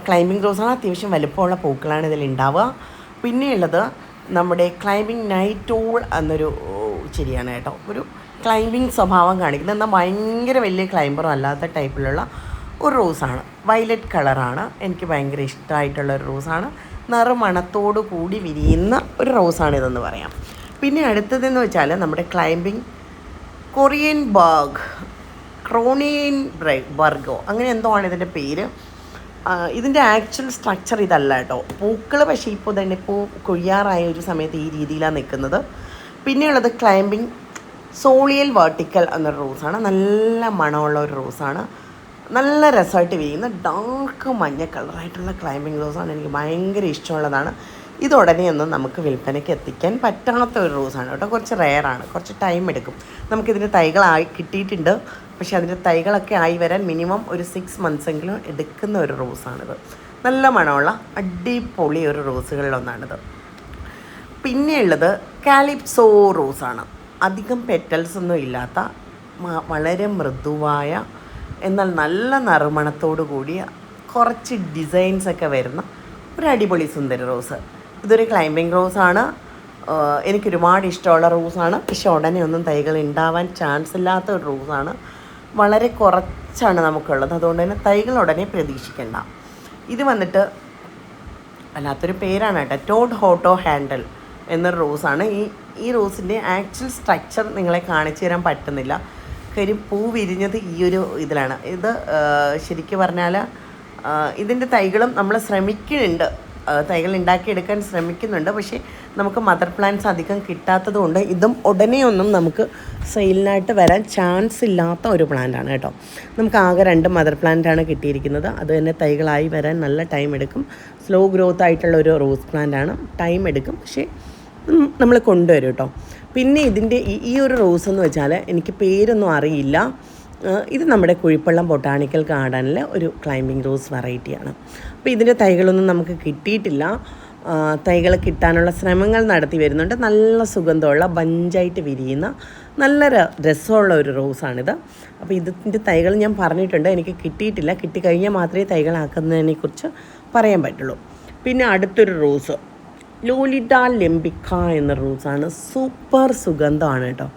ക്ലൈമ്പിംഗ് റോസാണ് അത്യാവശ്യം വലുപ്പമുള്ള പൂക്കളാണ് ഇതിൽ ഉണ്ടാവുക പിന്നെയുള്ളത് നമ്മുടെ ക്ലൈംബിങ് നൈറ്റ് ഓൾ എന്നൊരു ചിരിയാണ് കേട്ടോ. ഒരു ക്ലൈമ്പിംഗ് സ്വഭാവം കാണിക്കുന്നത്. എന്നാൽ ഭയങ്കര വലിയ ക്ലൈംബറും അല്ലാത്ത ടൈപ്പിലുള്ള ഒരു റോസാണ് വയലറ്റ് കളറാണ് എനിക്ക് ഭയങ്കര ഇഷ്ടമായിട്ടുള്ള ഒരു റോസാണ് നിറമണത്തോടു കൂടി വിരിയുന്ന ഒരു റോസാണ് ഇതെന്ന് പറയാം. പിന്നെ അടുത്തതെന്ന് വെച്ചാൽ നമ്മുടെ ക്ലൈമ്പിംഗ് കൊറിയൻ ബർഗ് ക്രോണിയൻ ബർഗോ അങ്ങനെ എന്തോ ആണ് ഇതിന്റെ പേര്. ഇതിന്റെ ആക്ച്വൽ സ്ട്രക്ചർ ഇതല്ല കേട്ടോ. പൂക്കൾ പക്ഷേ ഇപ്പോൾ തന്നെ പൂ കൊയ്യാറായ ഒരു സമയത്ത് ഈ രീതിയിലാണ് നിൽക്കുന്നത് പിന്നെയുള്ളത് ക്ലൈമ്പിംഗ് സോളിയൽ വേർട്ടിക്കൽ എന്നൊരു റോസാണ് നല്ല മണമുള്ള ഒരു റോസാണ് നല്ല രസമായിട്ട് വിരിയുന്ന ഡാർക്ക് മഞ്ഞ കളറായിട്ടുള്ള ക്ലൈമ്പിംഗ് റോസാണ് എനിക്ക് ഭയങ്കര ഇഷ്ടമുള്ളതാണ്. ഇത് നമുക്ക് വിൽപ്പനയ്ക്ക് എത്തിക്കാൻ പറ്റാത്ത ഒരു റോസാണ് കേട്ടോ. കുറച്ച് റെയറാണ് കുറച്ച് ടൈം എടുക്കും. നമുക്കിതിന്റെ തൈകളായി കിട്ടിയിട്ടുണ്ട്. പക്ഷേ അതിന്റെ തൈകളൊക്കെ ആയി വരാൻ മിനിമം ഒരു സിക്സ് മന്ത്സെങ്കിലും എടുക്കുന്ന ഒരു റോസാണിത് നല്ല മണമുള്ള അടിപൊളി ഒരു റോസുകളിലൊന്നാണിത് പിന്നെയുള്ളത് കാലിപ്സോ റോസാണ് അധികം പെറ്റൽസ് ഒന്നും ഇല്ലാത്ത വളരെ മൃദുവായ എന്നാൽ നല്ല നറുമണത്തോടു കൂടിയ കുറച്ച് ഡിസൈൻസൊക്കെ വരുന്ന ഒരു അടിപൊളി സുന്ദര റോസ് ഇതൊരു ക്ലൈമ്പിംഗ് റോസാണ് എനിക്കൊരുപാട് ഇഷ്ടമുള്ള റോസാണ് പക്ഷെ ഉടനെ ഒന്നും തൈകൾ ഉണ്ടാവാൻ ചാൻസ് ഇല്ലാത്ത ഒരു റോസാണ് വളരെ കുറച്ചാണ് നമുക്കുള്ളത്. അതുകൊണ്ട് തന്നെ തൈകൾ ഉടനെ പ്രതീക്ഷിക്കേണ്ട. ഇത് വന്നിട്ട് അല്ലാത്തൊരു പേരാണ് കേട്ടോ. ടോഡ് ഹോട്ടോ ഹാൻഡൽ എന്നൊരു റോസാണ് ഈ ഈ റോസിന്റെ ആക്ച്വൽ സ്ട്രക്ചർ നിങ്ങളെ കാണിച്ചു തരാൻ പറ്റുന്നില്ല. കാര്യം പൂ വിരിഞ്ഞത് ഈ ഒരു ഇതിലാണ്. ഇത് ശരിക്കും പറഞ്ഞാൽ ഇതിന്റെ തൈകളും നമ്മൾ ശ്രമിക്കുന്നുണ്ട്. തൈകൾ ഉണ്ടാക്കിയെടുക്കാൻ ശ്രമിക്കുന്നുണ്ട്. പക്ഷേ നമുക്ക് മദർ പ്ലാന്റ്സ് അധികം കിട്ടാത്തതുകൊണ്ട് ഇതും ഉടനെ ഒന്നും നമുക്ക് സെയിലിനായിട്ട് വരാൻ ചാൻസ് ഇല്ലാത്ത ഒരു പ്ലാന്റാണ് കേട്ടോ. നമുക്ക് ആകെ രണ്ട് മദർ പ്ലാന്റാണ് കിട്ടിയിരിക്കുന്നത്. അത് തന്നെ തൈകളായി വരാൻ നല്ല ടൈം എടുക്കും. സ്ലോ ഗ്രോത്ത് ആയിട്ടുള്ള ഒരു റോസ് പ്ലാന്റാണ് ടൈം എടുക്കും. പക്ഷേ നമ്മൾ കൊണ്ടുവരും കേട്ടോ. പിന്നെ ഇതിന്റെ ഈ- ഒരു റോസ് എന്ന് വെച്ചാൽ എനിക്ക് പേരൊന്നും അറിയില്ല. ഇത് നമ്മുടെ കുഴിപ്പള്ളം ബൊട്ടാണിക്കൽ ഗാർഡനിലെ ഒരു ക്ലൈമ്പിംഗ് റോസ് വെറൈറ്റിയാണ് അപ്പോൾ ഇതിന്റെ തൈകളൊന്നും നമുക്ക് കിട്ടിയിട്ടില്ല. തൈകൾ കിട്ടാനുള്ള ശ്രമങ്ങൾ നടത്തി വരുന്നുണ്ട്. നല്ല സുഗന്ധമുള്ള ബഞ്ചായിട്ട് വിരിയുന്ന നല്ല രസമുള്ള ഒരു റോസാണിത് അപ്പോൾ ഇതിന്റെ തൈകൾ ഞാൻ പറഞ്ഞിട്ടുണ്ട്. എനിക്ക് കിട്ടിയിട്ടില്ല. കിട്ടിക്കഴിഞ്ഞാൽ മാത്രമേ തൈകളാക്കുന്നതിനെക്കുറിച്ച് പറയാൻ പറ്റുള്ളൂ. പിന്നെ അടുത്തൊരു റോസ് ലോലിഡ ലെംബിക്ക എന്ന റോസാണ് സൂപ്പർ സുഗന്ധമാണ് കേട്ടോ.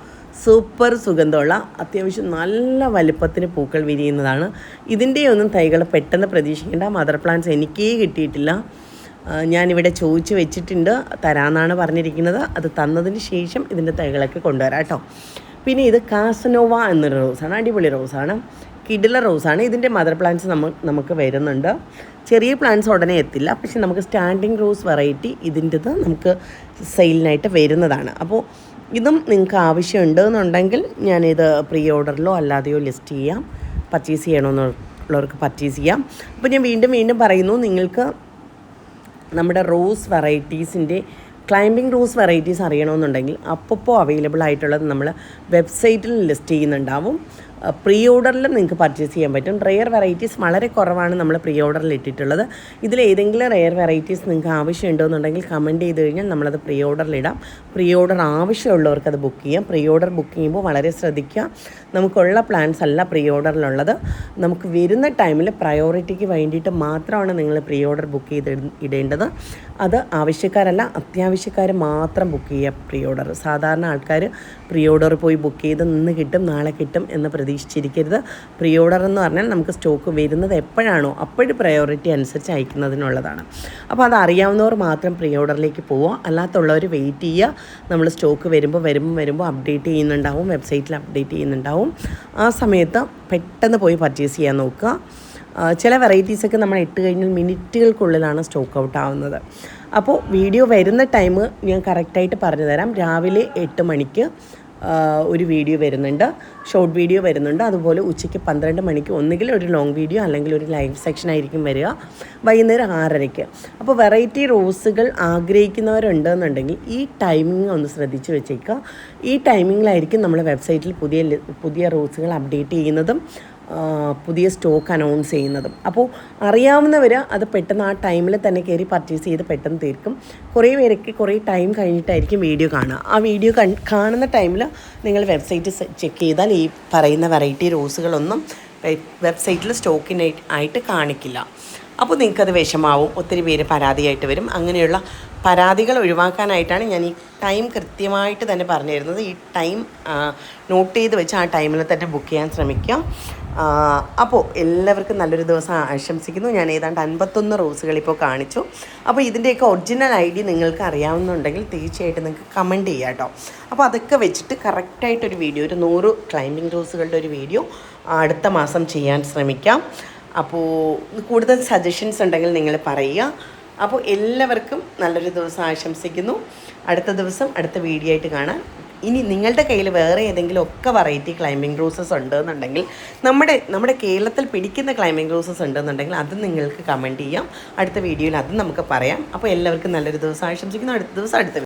സൂപ്പർ സുഗന്ധമുള്ള അത്യാവശ്യം നല്ല വലുപ്പത്തിന് പൂക്കൾ വിരിയുന്നതാണ്. ഇതിന്റെയൊന്നും തൈകൾ പെട്ടെന്ന് പ്രതീക്ഷിക്കേണ്ട മദർ പ്ലാന്റ്സ് എനിക്കേ കിട്ടിയിട്ടില്ല. ഞാനിവിടെ ചോദിച്ച് വെച്ചിട്ടുണ്ട് തരാമെന്നാണ് പറഞ്ഞിരിക്കുന്നത്. അത് തന്നതിന് ശേഷം ഇതിന്റെ തൈകളൊക്കെ കൊണ്ടുവരാം കേട്ടോ. പിന്നെ ഇത് കാസനോവ എന്നൊരു റോസാണ് അടിപൊളി റോസാണ്. കിഡില റോസാണ്. ഇതിന്റെ മദർ പ്ലാന്റ്സ് നമ്മൾ നമുക്ക് വരുന്നുണ്ട്. ചെറിയ പ്ലാന്റ്സ് ഉടനെ എത്തില്ല. പക്ഷെ നമുക്ക് സ്റ്റാൻഡിങ് റോസ് വെറൈറ്റി ഇതിന്റെത് നമുക്ക് സെയിലിനായിട്ട് വരുന്നതാണ്. അപ്പോൾ ഇതും നിങ്ങൾക്ക് ആവശ്യമുണ്ട് എന്നുണ്ടെങ്കിൽ ഞാനിത് പ്രീ ഓർഡറിലോ അല്ലാതെയോ ലിസ്റ്റ് ചെയ്യാം. പർച്ചേസ് ചെയ്യണമെന്നുള്ളവർക്ക് പർച്ചേസ് ചെയ്യാം. അപ്പോൾ ഞാൻ വീണ്ടും വീണ്ടും പറയുന്നു നിങ്ങൾക്ക് നമ്മുടെ റോസ് വെറൈറ്റീസിന്റെ ക്ലൈംബിംഗ് റോസ് വെറൈറ്റീസ് അറിയണമെന്നുണ്ടെങ്കിൽ അപ്പോൾ അവൈലബിൾ ആയിട്ടുള്ളത് നമ്മൾ വെബ്സൈറ്റിൽ ലിസ്റ്റ് ചെയ്യുന്നുണ്ടാവും. പ്രീ ഓർഡറിൽ നിങ്ങൾക്ക് പർച്ചേസ് ചെയ്യാൻ പറ്റും. റെയർ വെറൈറ്റീസ് വളരെ കുറവാണ് നമ്മൾ പ്രീ ഓർഡറിൽ ഇട്ടിട്ടുള്ളത്. ഇതിൽ ഏതെങ്കിലും റെയർ വെറൈറ്റീസ് നിങ്ങൾക്ക് ആവശ്യമുണ്ടെന്നുണ്ടെങ്കിൽ കമന്റ് ചെയ്ത് കഴിഞ്ഞാൽ നമ്മളത് പ്രീ ഓർഡറിലിടാം പ്രീ ഓർഡർ ആവശ്യമുള്ളവർക്ക് അത് ബുക്ക് ചെയ്യാം. പ്രീ ഓർഡർ ബുക്ക് ചെയ്യുമ്പോൾ വളരെ ശ്രദ്ധിക്കുക. നമുക്കുള്ള പ്ലാൻസ് അല്ല പ്രീ ഓർഡറിലുള്ളത് നമുക്ക് വരുന്ന ടൈമിൽ പ്രയോറിറ്റിക്ക് വേണ്ടിയിട്ട് മാത്രമാണ് നിങ്ങൾ പ്രീ ഓർഡർ ബുക്ക് ചെയ്ത് ഇടേണ്ടത്. അത് ആവശ്യക്കാരല്ല അത്യാവശ്യക്കാർ മാത്രം ബുക്ക് ചെയ്യുക പ്രീ ഓർഡർ സാധാരണ ആൾക്കാർ പ്രീ ഓർഡർ പോയി ബുക്ക് ചെയ്ത് നിന്ന് കിട്ടും നാളെ കിട്ടും എന്ന് പ്രതീക്ഷിച്ചിരിക്കരുത്. പ്രീ ഓർഡർ എന്ന് പറഞ്ഞാൽ നമുക്ക് സ്റ്റോക്ക് വരുന്നത് എപ്പോഴാണോ അപ്പോഴും പ്രയോറിറ്റി അനുസരിച്ച് അയക്കുന്നതിനുള്ളതാണ്. അപ്പോൾ അത് അറിയാവുന്നവർ മാത്രം പ്രീ ഓർഡറിലേക്ക് പോവുക. അല്ലാത്തുള്ളവർ വെയിറ്റ് ചെയ്യുക. നമ്മൾ സ്റ്റോക്ക് വരുമ്പോൾ വരുമ്പോൾ വരുമ്പോൾ അപ്ഡേറ്റ് ചെയ്യുന്നുണ്ടാവും. വെബ്സൈറ്റിൽ അപ്ഡേറ്റ് ചെയ്യുന്നുണ്ടാവും. ആ സമയത്ത് പെട്ടെന്ന് പോയി പർച്ചേസ് ചെയ്യാൻ നോക്കുക. ചില വെറൈറ്റീസൊക്കെ നമ്മൾ ഇട്ട് കഴിഞ്ഞാൽ മിനിറ്റുകൾക്കുള്ളിലാണ് സ്റ്റോക്ക് ഔട്ട് ആവുന്നത്. അപ്പോൾ വീഡിയോ വരുന്ന ടൈം ഞാൻ കറക്റ്റായിട്ട് പറഞ്ഞു തരാം രാവിലെ എട്ട് മണിക്ക് ഒരു വീഡിയോ വരുന്നുണ്ട്. ഷോർട്ട് വീഡിയോ വരുന്നുണ്ട്. അതുപോലെ ഉച്ചയ്ക്ക് പന്ത്രണ്ട് മണിക്ക് ഒന്നുകിൽ ഒരു ലോങ് വീഡിയോ അല്ലെങ്കിൽ ഒരു ലൈവ് സെക്ഷൻ ആയിരിക്കും വരിക. വൈകുന്നേരം ആറരയ്ക്ക്. അപ്പോൾ വെറൈറ്റി റോസുകൾ ആഗ്രഹിക്കുന്നവരുണ്ടെന്നുണ്ടെങ്കിൽ ഈ ടൈമിംഗ് ഒന്ന് ശ്രദ്ധിച്ച് വെച്ചേക്കുക. ഈ ടൈമിങ്ങിലായിരിക്കും നമ്മൾ വെബ്സൈറ്റിൽ പുതിയ പുതിയ റോസുകൾ അപ്ഡേറ്റ് ചെയ്യുന്നതും പുതിയ സ്റ്റോക്ക് അനൗൺസ് ചെയ്യുന്നതും. അപ്പോൾ അറിയാവുന്നവർ അത് പെട്ടെന്ന് ആ ടൈമിൽ തന്നെ കയറി പർച്ചേസ് ചെയ്ത് പെട്ടെന്ന് തീർക്കും. കുറേ പേരൊക്കെ കുറേ ടൈം കഴിഞ്ഞിട്ടായിരിക്കും വീഡിയോ കാണുക. ആ വീഡിയോ കാണുന്ന ടൈമിൽ നിങ്ങൾ വെബ്സൈറ്റ് ചെക്ക് ചെയ്താൽ ഈ പറയുന്ന വെറൈറ്റി റോസുകളൊന്നും വെബ്സൈറ്റിൽ സ്റ്റോക്കിന് ആയിട്ട് കാണിക്കില്ല. അപ്പോൾ നിങ്ങൾക്കത് വിഷമാവും. ഒത്തിരി പേര് പരാതിയായിട്ട് വരും. അങ്ങനെയുള്ള പരാതികൾ ഒഴിവാക്കാനായിട്ടാണ് ഞാൻ ഈ ടൈം കൃത്യമായിട്ട് തന്നെ പറഞ്ഞു തരുന്നത് ഈ ടൈം നോട്ട് ചെയ്ത് വെച്ച് ആ ടൈമിൽ തന്നെ ബുക്ക് ചെയ്യാൻ ശ്രമിക്കുക അപ്പോൾ എല്ലാവർക്കും നല്ലൊരു ദിവസം ആശംസിക്കുന്നു. ഞാൻ ഏതാണ്ട് അൻപത്തൊന്ന് റോസുകൾ ഇപ്പോൾ കാണിച്ചു. അപ്പോൾ ഇതിന്റെയൊക്കെ ഒറിജിനൽ ഐ ഡി നിങ്ങൾക്ക് അറിയാവുന്നുണ്ടെങ്കിൽ തീർച്ചയായിട്ടും നിങ്ങൾക്ക് കമന്റ് ചെയ്യാം കേട്ടോ. അപ്പോൾ അതൊക്കെ വെച്ചിട്ട് കറക്റ്റായിട്ടൊരു വീഡിയോ ഒരു നൂറ് ക്ലൈമ്പിംഗ് റോസുകളുടെ ഒരു വീഡിയോ അടുത്ത മാസം ചെയ്യാൻ ശ്രമിക്കാം. അപ്പോൾ കൂടുതൽ സജഷൻസ് ഉണ്ടെങ്കിൽ നിങ്ങൾ പറയുക. അപ്പോൾ എല്ലാവർക്കും നല്ലൊരു ദിവസം ആശംസിക്കുന്നു. അടുത്ത ദിവസം അടുത്ത വീഡിയോ ആയിട്ട് കാണാൻ ഇനി നിങ്ങളുടെ കയ്യിൽ വേറെ ഏതെങ്കിലും ഒക്കെ വെറൈറ്റി ക്ലൈമ്പിംഗ് റോസസ് ഉണ്ടെന്നുണ്ടെങ്കിൽ നമ്മുടെ നമ്മുടെ കേരളത്തിൽ പിടിക്കുന്ന ക്ലൈമ്പിംഗ് റോസസ് ഉണ്ടെന്നുണ്ടെങ്കിൽ അത് നിങ്ങൾക്ക് കമന്റ് ചെയ്യാം. അടുത്ത വീഡിയോയിൽ അത് നമുക്ക് പറയാം. അപ്പോൾ എല്ലാവർക്കും നല്ലൊരു ദിവസം ആശംസിക്കുന്നു. അടുത്ത ദിവസം അടുത്ത